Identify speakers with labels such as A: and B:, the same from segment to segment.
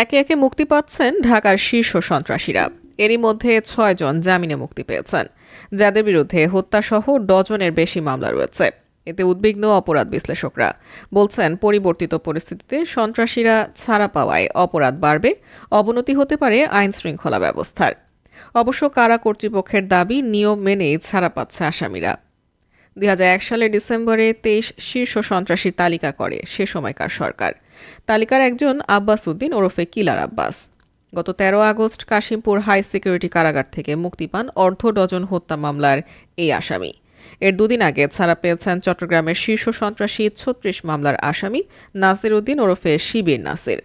A: একে একে মুক্তি পাচ্ছেন ঢাকার শীর্ষ সন্ত্রাসীরা। এরই মধ্যে ছয়জন জামিনে মুক্তি পেয়েছেন, যাদের বিরুদ্ধে হত্যাসহ ডজনের বেশি মামলা রয়েছে। এতে উদ্বিগ্ন অপরাধ বিশ্লেষকরা বলছেন, পরিবর্তিত পরিস্থিতিতে সন্ত্রাসীরা ছাড়া পাওয়ায় অপরাধ বাড়বে, অবনতি হতে পারে আইন শৃঙ্খলা ব্যবস্থার। অবশ্য কারা কর্তৃপক্ষের দাবি, নিয়ম মেনেই ছাড়া পাচ্ছে আসামিরা। দুই হাজার এক সালের ডিসেম্বরে তেইশ শীর্ষ সন্ত্রাসীর তালিকা করে। সে সময়কার সরকার। তালিকার একজন আব্বাস উদ্দিন ওরফে কিলার আব্বাস। গত তেরো আগস্ট কাশিমপুর হাই সিকিউরিটি কারাগার থেকে মুক্তি পান অর্ধ ডজন হত্যা মামলার এই আসামি। এর দুদিন আগে ছাড়া পেয়েছেন চট্টগ্রামের শীর্ষ সন্ত্রাসী ছত্রিশ মামলার আসামি নাসির উদ্দিন ওরফে শিবির নাসির।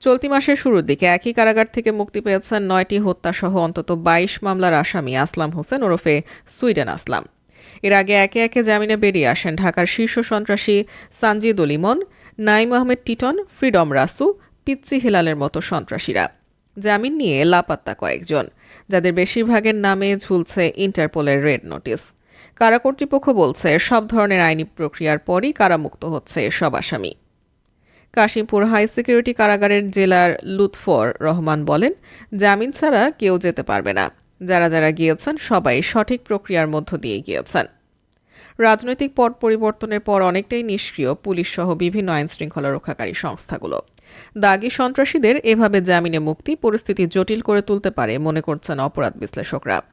A: চলতি মাসের শুরুর দিকে একই কারাগার থেকে মুক্তি পেয়েছেন নয়টি হত্যাসহ অন্তত বাইশ মামলার আসামি আসলাম হোসেন ওরফে সুইডেন আসলাম। এর আগে একে একে জামিনে বেরিয়ে আসেন ঢাকার শীর্ষ সন্ত্রাসী সানজিদুল ইমন নাইম আহমেদ টিটন, ফ্রিডম রাসু, পিচ্চি হিলালের মতো সন্ত্রাসীরা। জামিন নিয়ে লাপাত্তা কয়েকজন, যাদের বেশিরভাগের নামে ঝুলছে ইন্টারপোলের রেড নোটিশ কারা কর্তৃপক্ষ বলছে সব ধরনের আইনি প্রক্রিয়ার পরই কারামুক্ত হচ্ছে সব আসামি। কাশিমপুর হাই সিকিউরিটি কারাগারের জেলার লুৎফর রহমান বলেন, জামিন ছাড়া কেউ যেতে পারবে না। যারা যারা গিয়েছেন, সবাই সঠিক প্রক্রিয়ার মধ্য দিয়ে গিয়েছেন। রাজনৈতিক পট পরিবর্তনের পর অনেকটাই নিষ্ক্রিয় পুলিশ সহ বিভিন্ন আইন শৃঙ্খলা রক্ষাকারী সংস্থাগুলো। দাগি সন্ত্রাসীদের এভাবে জামিনে মুক্তি পরিস্থিতি জটিল করে তুলতে পারে, মনে করছেন অপরাধ বিশ্লেষকরা।